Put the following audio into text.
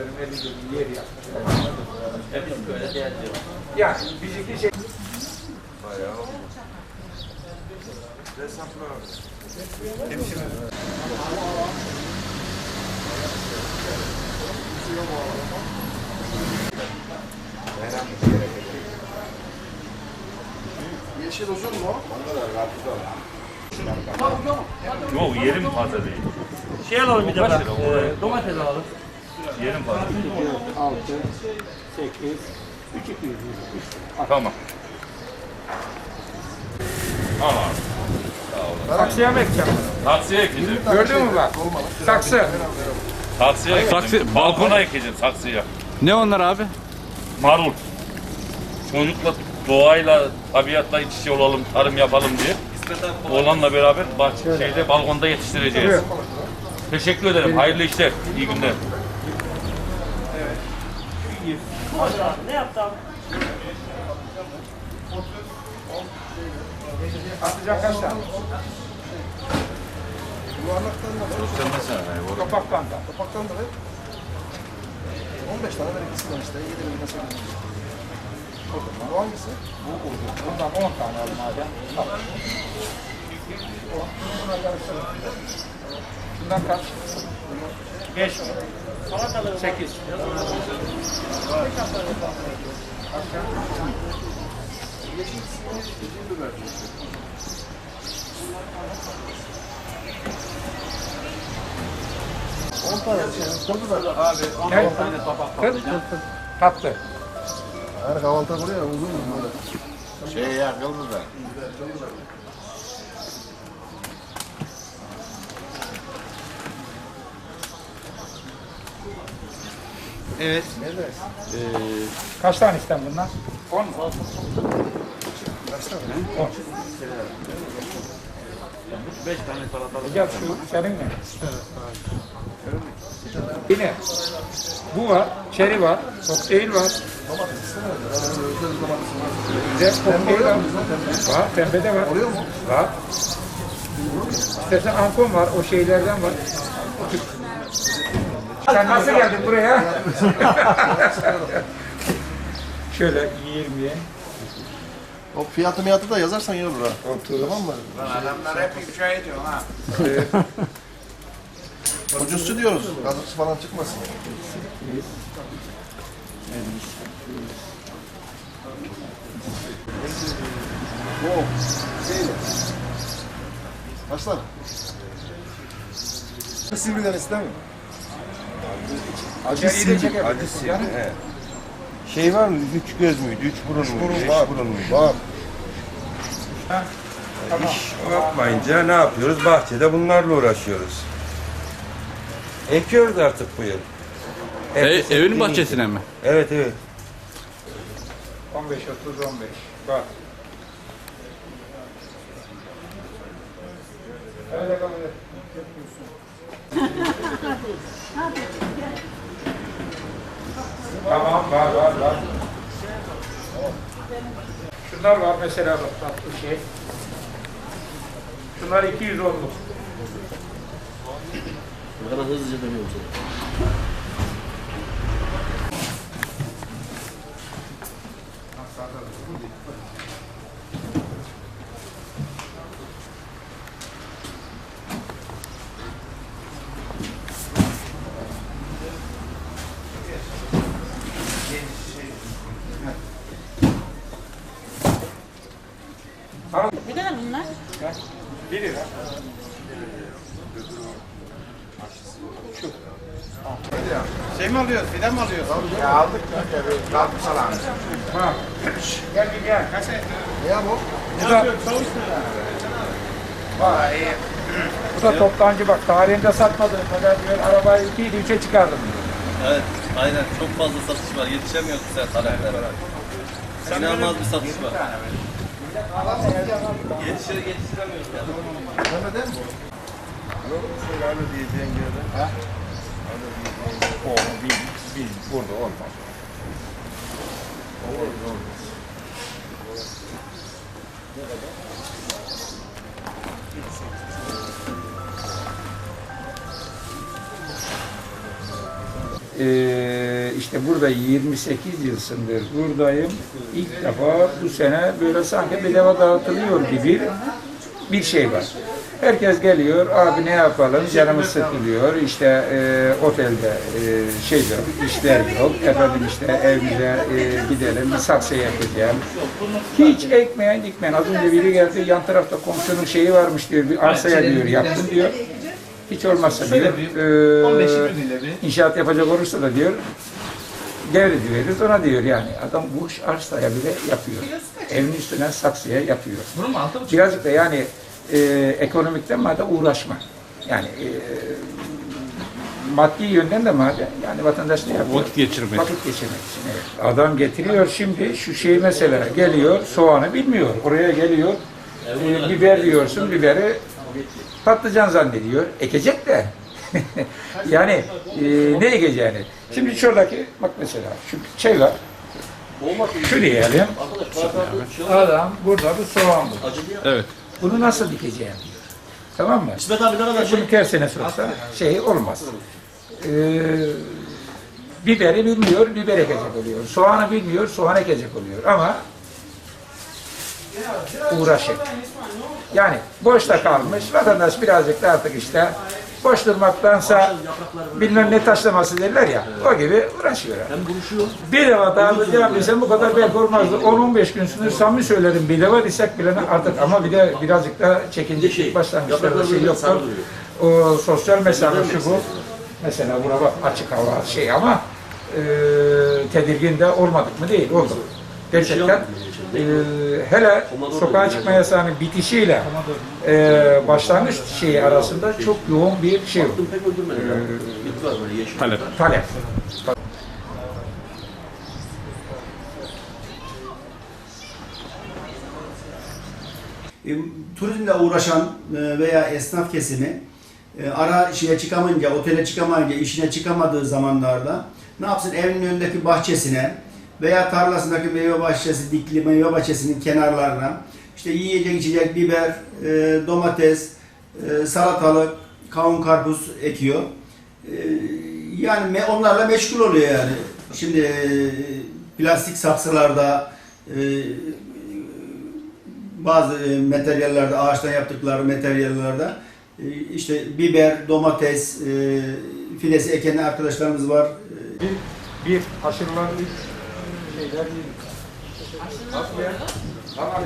dönüm, 50 dönüm yer yapmış. Hepimiz böyle değerli. Yani bizimki şey... Yeşil uzun mu? Yok yerim fazla değil. Şey alalım bir de lira o? e, domates alalım. Yerim fazla. 6, 8, 3, 200, Tamam. Al abi. Saksıya mı ekeceğim? Taksiye ekeceğim. Gördün mü bak? Saksı. Taksiye ekeceğim. Taksi- Balkona ekeceğim saksıya. Ne onlar abi? Marul. Çocukla, doğayla, tabiatla iç içe olalım, tarım yapalım diye. Oğlanla beraber bahçe, şeyde balkonda yetiştireceğiz. Teşekkür ederim. Hayırlı işler. İyi günler. Ne yaptı abi? Atacak kaç? Yuvarlaktan da Topaktan da. Topaktan da ver. 15 tane ver ikisinden işte. 7 bin nasıl Bu hangisi? Bundan 10 tane al madem. Al. Buna karıştırın. Şundan kaç? 5 mi? 8. Ne? 10 tane tabak Tatlı. Her kahvaltı buraya uzun mu böyle? Şey ya Yıldız'da. Evet. Kaç tane isten bunlar? 10 mu? Kaç tane? 10. 5 tane salatalık. Gel şu senin mi? Yine bu var, çeri var, kokteyl var. De kokteyl var. Var, pembe de var. Oluyor mu? Var. İstersen ankon var, o şeylerden var. Sen nasıl geldin buraya? Şöyle 20'ye. O fiyatı miyatı da yazarsan olur ha. Tamam mı? Adamlar hep ifşa ediyor ha. Ucuzcu diyoruz. Kazıkçı falan çıkmasın. Bu şeyle. Başlar. Sivri'den istemiyor. Acı sinir, Acı sinir, he. Şey var mı? Üç göz müydü? Üç burun muydu? Beş var. burun muydu? Var. İş yapmayınca ne yapıyoruz? Bahçede bunlarla uğraşıyoruz. Ekiyoruz artık bu yıl. E, evin bahçesine mi? Evet evet. 15, 30, 15. Bak. Öyle kabul et. Tamam var var var. Şunlar var mesela bak tatlı şey. Şunlar 200 oldu. Ne kadar hızlıca dönüyor bu Ne kadar bunlar? 1 lira. Şey mi alıyoruz? Fidan mı alıyoruz? Ya aldık ya. Kalkmış alan. Ha. Gel bir gel. Ne ya bu? Bu da, Vay. bu da toptancı bak tarihinde satmadığım kadar diyor arabayı 2 idi 3'e çıkardım. Evet, aynen. Çok fazla satış var. Yetişemiyoruz bize taleplere. İnanılmaz bir satış var. Yetişir, yetiştiremiyoruz yani. Mehmet'e mi? Yok, şöyle diyeceğin yerde. O bir, bir burada olmaz. Ee, işte burada 28 yılsındır buradayım. İlk defa bu sene böyle sanki bedava dağıtılıyor gibi bir şey var. Herkes geliyor, abi ne yapalım, canımız sıkılıyor, işte e, otelde e, şeyde işler yok, efendim işte evimize e, gidelim, bir saksı yapacağım. Hiç ekmeğin dikmeyen, az önce biri geldi, yan tarafta komşunun şeyi varmış diyor, bir arsaya diyor, yaptım diyor. Hiç olmazsa diyor, e, inşaat yapacak olursa da diyor, devrediyoruz ona diyor yani. Adam bu iş arsaya bile yapıyor. Evin üstüne saksıya yapıyor. Birazcık da yani e, ekonomikten madde uğraşma. Yani e, maddi yönden de madde yani vatandaş ne yapıyor? Vakit geçirmek. Vakit geçirmek için. Evet. Adam getiriyor şimdi şu şey mesela geliyor soğanı bilmiyor. Oraya geliyor e, biber diyorsun biberi patlıcan zannediyor. Ekecek de. yani e, ne ekeceğini. Şimdi şuradaki bak mesela şu şey var. Şu diyelim. Adam burada bir soğan bu. Evet. Bunu nasıl dikeceğim diyor. Tamam mı? İsmet abi ne kadar Bunu tersine sorsa şey olmaz. Ee, biberi bilmiyor, biber ekecek oluyor. Soğanı bilmiyor, soğan ekecek oluyor. Ama uğraşır. Yani boşta kalmış, vatandaş birazcık da artık işte boş durmaktansa bilmem ne taşlaması derler ya, o gibi uğraşıyor. Bir defa dağılacağım desem bu kadar belki olmazdı. 10-15 gün sınır samimi söylerim bir defa desek bile artık ama bir de birazcık da çekince ilk başlangıçlarda şey yoktur. O sosyal mesafe şu bu. Mesela buna bak açık hava şey ama e, tedirgin de olmadık mı değil, olduk. Gerçekten e, hele sokağa çıkma yasağının bitişiyle e, başlangıç şeyi arasında çok yoğun bir şey oldu. Talep. Talep. E, turizmle uğraşan e, veya esnaf kesimi e, ara şeye çıkamayınca, otele çıkamayınca, işine çıkamadığı zamanlarda ne yapsın? Evinin önündeki bahçesine veya tarlasındaki meyve bahçesi, dikli meyve bahçesinin kenarlarına işte yiyecek, içecek, biber, e, domates, e, salatalık, kavun, karpuz ekiyor. E, yani me- onlarla meşgul oluyor yani. Şimdi e, plastik saksılarda, e, bazı e, materyallerde, ağaçtan yaptıkları materyallerde e, işte biber, domates, e, fidesi eken arkadaşlarımız var. Bir, bir aşırılan şeyler değil. Bak ya. Bak